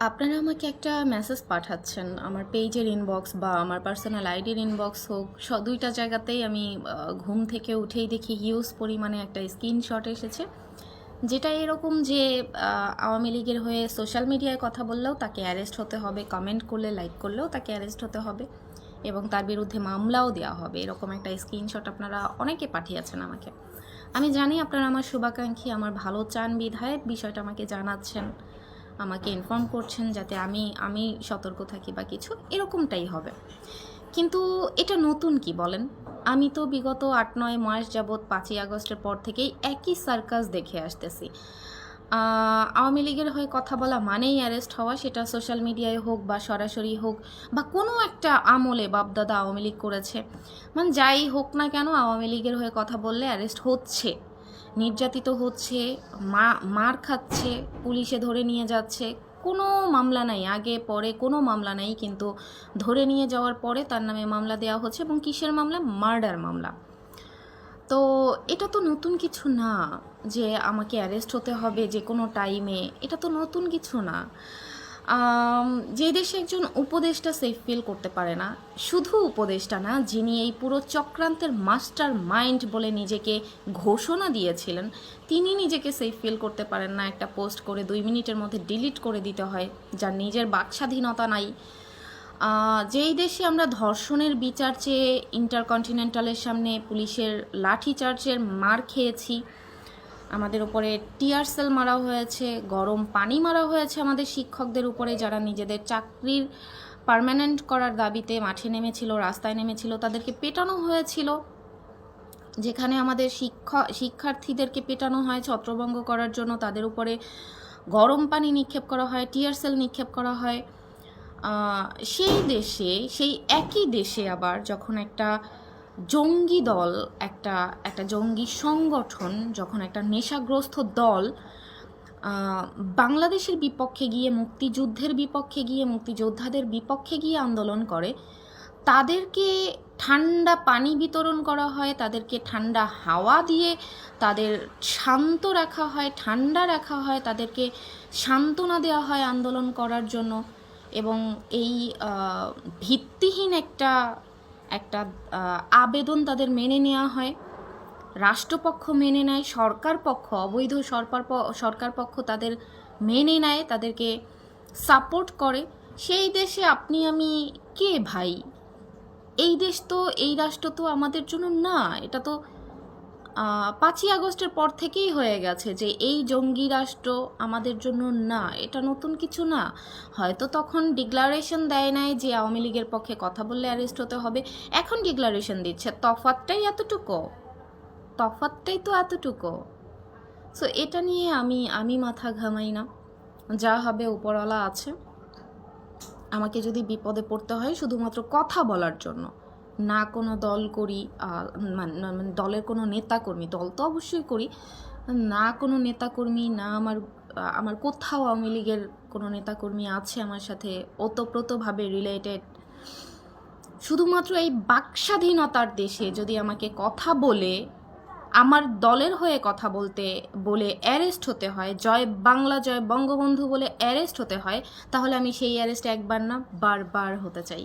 আপনারা আমাকে একটা মেসেজ পাঠাচ্ছেন। আমার পেজের ইনবক্স বা আমার পার্সোনাল আইডির ইনবক্স হোক, স, দুইটা জায়গাতেই আমি ঘুম থেকে উঠেই দেখি হিউজ পরিমাণে একটা স্ক্রিনশট এসেছে। যেটা এরকম যে আওয়ামী লীগের হয়ে সোশ্যাল মিডিয়ায় কথা বললেও তাকে অ্যারেস্ট হতে হবে কমেন্ট করলে লাইক করলেও তাকে অ্যারেস্ট হতে হবে এবং তার বিরুদ্ধে মামলাও দেওয়া হবে। এরকম একটা স্ক্রিনশট আপনারা অনেকে পাঠিয়েছেন আমাকে। আমি জানি আপনারা আমার শুভাকাঙ্ক্ষী, আমার ভালো চান বিধায় বিষয়টা আমাকে জানাচ্ছেন। আমাকে ইনফর্ম করছেন যাতে আমি আমি সতর্ক থাকি বা কিছু, এরকমটাই হবে। কিন্তু এটা নতুন কি বলেন? আমি তো বিগত আট নয় মাস যাবৎ পাঁচই আগস্টের পর থেকেই একই সার্কাস দেখে আসতেছি। আওয়ামী লীগের হয়ে কথা বলা মানেই অ্যারেস্ট হওয়া, সেটা সোশ্যাল মিডিয়ায় হোক বা সরাসরি হোক বা কোনো একটা আমলে বাপদাদা আওয়ামী লীগ করেছে। মানে যাই হোক না কেন, আওয়ামী লীগের হয়ে কথা বললে অ্যারেস্ট হচ্ছে। নির্যাতিত হচ্ছে, মা, মার খাচ্ছে, পুলিশে ধরে নিয়ে যাচ্ছে। কোনো মামলা নাই, আগে, পরে কোনো মামলা নাই, কিন্তু ধরে নিয়ে যাওয়ার পরে তার নামে মামলা দেওয়া হচ্ছে এবং কিসের মামলা? মার্ডার মামলা। তো এটা তো নতুন কিছু না যে আমাকে অ্যারেস্ট হতে হবে যে কোনো টাইমে। এটা তো নতুন কিছু না। যে দেশে একজন উপদেষ্টা সেফ ফিল করতে পারে না, শুধু উপদেষ্টা না, যিনি এই পুরো চক্রান্তের মাস্টার মাইন্ড বলে নিজেকে ঘোষণা দিয়েছিলেন, তিনি নিজেকে সেফ ফিল করতে পারেন না, একটা পোস্ট করে দুই মিনিটের মধ্যে ডিলিট করে দিতে হয়, যার নিজের বাকস্বাধীনতা নাই। যেই দেশে আমরা ধর্ষণের বিচার চেয়ে ইন্টারকন্টিনেন্টালের সামনে পুলিশের লাঠি চার্জের মার খেয়েছি আমাদের উপরে টিয়ার সেল মারা হয়েছে, গরম পানি মারা হয়েছে আমাদের শিক্ষকদের উপরে যারা নিজেদের চাকরির পার্মানেন্ট করার দাবিতে মাঠে নেমেছিল, রাস্তায় নেমেছিল, তাদেরকে পেটানো হয়েছিল। যেখানে আমাদের শিক্ষা, শিক্ষার্থীদেরকে পেটানো হয়, ছত্রভঙ্গ করার জন্য তাদের উপরে গরম পানি নিক্ষেপ করা হয় টিয়ার সেল নিক্ষেপ করা হয়। সেই দেশে, সেই একই দেশে আবার যখন একটা জঙ্গি দল, একটা একটা জঙ্গি সংগঠন যখন একটা নেশাগ্রস্ত দল বাংলাদেশের বিপক্ষে গিয়ে, মুক্তিযুদ্ধের বিপক্ষে গিয়ে, মুক্তিযোদ্ধাদের বিপক্ষে গিয়ে আন্দোলন করে, তাদেরকে ঠান্ডা পানি বিতরণ করা হয়, তাদেরকে ঠান্ডা হাওয়া দিয়ে তাদের শান্ত রাখা হয়, ঠান্ডা রাখা হয়, তাদেরকে সান্ত্বনা দেওয়া হয় আন্দোলন করার জন্য এবং এই ভিত্তিহীন একটা একটা আবেদন তাদের মেনে নেওয়া হয়। রাষ্ট্রপক্ষ মেনে নেয়, সরকার পক্ষ, অবৈধ সরকার সরকার পক্ষ তাদের মেনে নেয়, তাদেরকে সাপোর্ট করে। সেই দেশে আপনি, আমি কে ভাই? এই দেশ তো, এই রাষ্ট্র তো আমাদের জন্য না, এটা তো পাঁচই আগস্টের পর থেকেই হয়ে গেছে যে এই জঙ্গি রাষ্ট্র আমাদের জন্য না, এটা নতুন কিছু না। হয়তো তখন ডিক্লারেশন দেয় নাই যে আওয়ামী লীগের পক্ষে কথা বললে অ্যারেস্ট হতে হবে। এখন ডিক্লারেশন দিচ্ছে। তফাতটাই এতটুকু। তফাতটাই তো এতটুকু। সো এটা নিয়ে আমি আমি মাথা ঘামাই না। যা হবে উপরওয়ালা আছে। আমাকে যদি বিপদে পড়তে হয় শুধুমাত্র কথা বলার জন্য। না কোনো দল করি মানে দলের কোনো নেতাকর্মী, দল তো অবশ্যই করি, না কোনো নেতাকর্মী, না আমার আমার কোথাও আওয়ামী লীগের কোনো নেতাকর্মী আছে আমার সাথে ওতপ্রোতভাবে রিলেটেড শুধুমাত্র এই বাকস্বাধীনতার দেশে যদি আমাকে কথা বলে, আমার দলের হয়ে কথা বলতে, বলে অ্যারেস্ট হতে হয়, জয় বাংলা, জয় বঙ্গবন্ধু বলে অ্যারেস্ট হতে হয়, তাহলে আমি সেই অ্যারেস্ট একবার না বারবার হতে চাই।